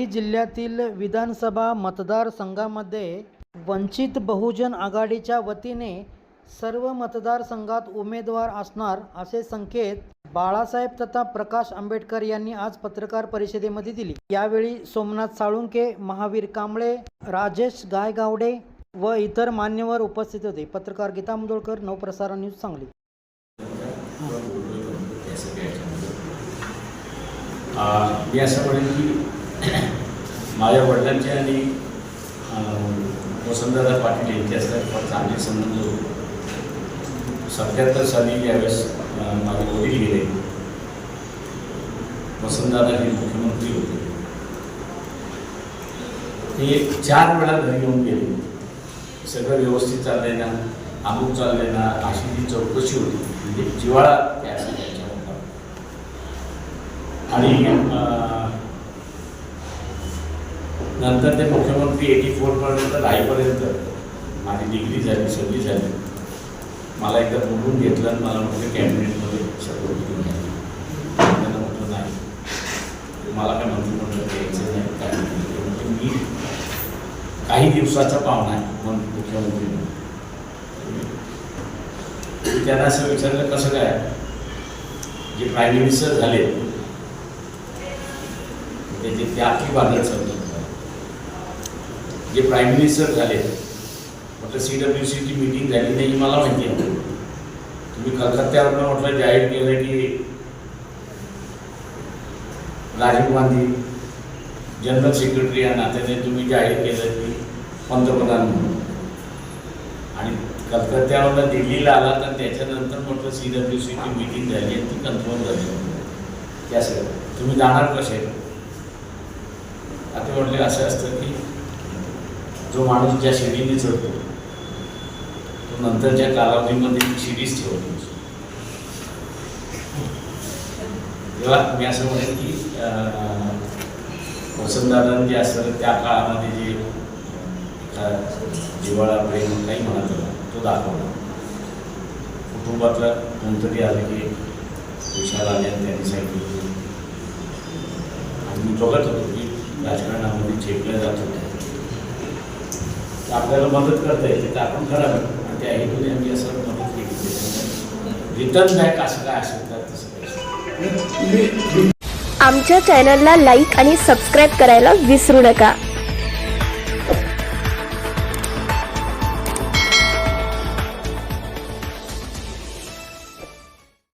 सांगली जिल्ह्यातील विधानसभा मतदारसंघामध्ये वंचित बहुजन आघाडीच्या वतीने सर्व मतदारसंघात उमेदवार असणार असे संकेत बाळासाहेब तथा प्रकाश आंबेडकर यांनी आज पत्रकार परिषदेमध्ये दिली. यावेळी सोमनाथ साळुंके महावीर कांबळे राजेश गायगावडे व इतर मान्यवर उपस्थित होते. पत्रकार गीता मुंदोळकर नवप्रसारण न्यूज सांगली. मी असं म्हणेन की माझ्या वडिलांचे आणि वसंतदादा पाटील यांचे असतात फार चांगले संबंध होते. सत्याहत्तर साली यावेळेस माझे वडील गेले. वसंतदादा हे मुख्यमंत्री होते. ते चार वेळा घरी येऊन गेले. सगळं व्यवस्थित चाललंय ना? अमुक चाललंय ना? अशी जी चौकशी होती. म्हणजे जिवाळा त्या होता आणि नंतर ते मुख्यमंत्री एटी फोरपर्यंत राहीपर्यंत माझी डिग्री झाली सगळी झाली. मला एकदा बोलून घेतलं आणि मला म्हटलं कॅबिनेटमध्ये सगळं घेऊन त्यांना म्हटलं नाही. मला काय मंत्रिमंडळ घ्यायचं नाही काय नाही. मी काही दिवसाचा पाहुणा आहे म्हणून मुख्यमंत्री म्हणून. त्यांना असं विचारलं कसं काय? जे प्राईम मिनिस्टर झाले त्याची ते आपली बाजार चालतो जे प्राईम मिनिस्टर झाले म्हटलं सी डब्ल्यू सीची मिटिंग झाली नाही मला माहिती आहे. तुम्ही कलकत्त्यावरनं म्हटलं जाहीर केलं की राजीव गांधी जनरल सेक्रेटरी या नात्याने तुम्ही जाहीर केलं की पंतप्रधान म्हणून. आणि कलकत्त्यावरनं दिल्लीला आला तर त्याच्यानंतर म्हटलं सी डब्ल्यू सीची मिटिंग झाली आणि ती कन्फर्म झाली. त्या सगळं तुम्ही जाणार कसे? आता म्हटले असं असतं की जो माणूस ज्या शिडीने चढतो तो नंतरच्या कालावधीमध्ये शिडीच ठेवतो. तेव्हा मी असं म्हणेन की अं, जे असतं त्या काळामध्ये जे जिवाळा प्रेम काही म्हणत होता तो दाखवला. कुटुंबातलं कोणतरी आलं की विशाल आले आणि त्यांनी सांगितलं. आणि मी बघत होतो की राजकारणामध्ये चेपल्या जात होत्या. तर आपल्याला मदत करता येते तर आपण करावं आणि त्या हेतूने म्हणजे आम्ही असं मदत केली. रिटर्न बॅक असं काय असेल तर तसं काही आमच्या चॅनलला लाईक आणि सबस्क्राईब करायला विसरू नका.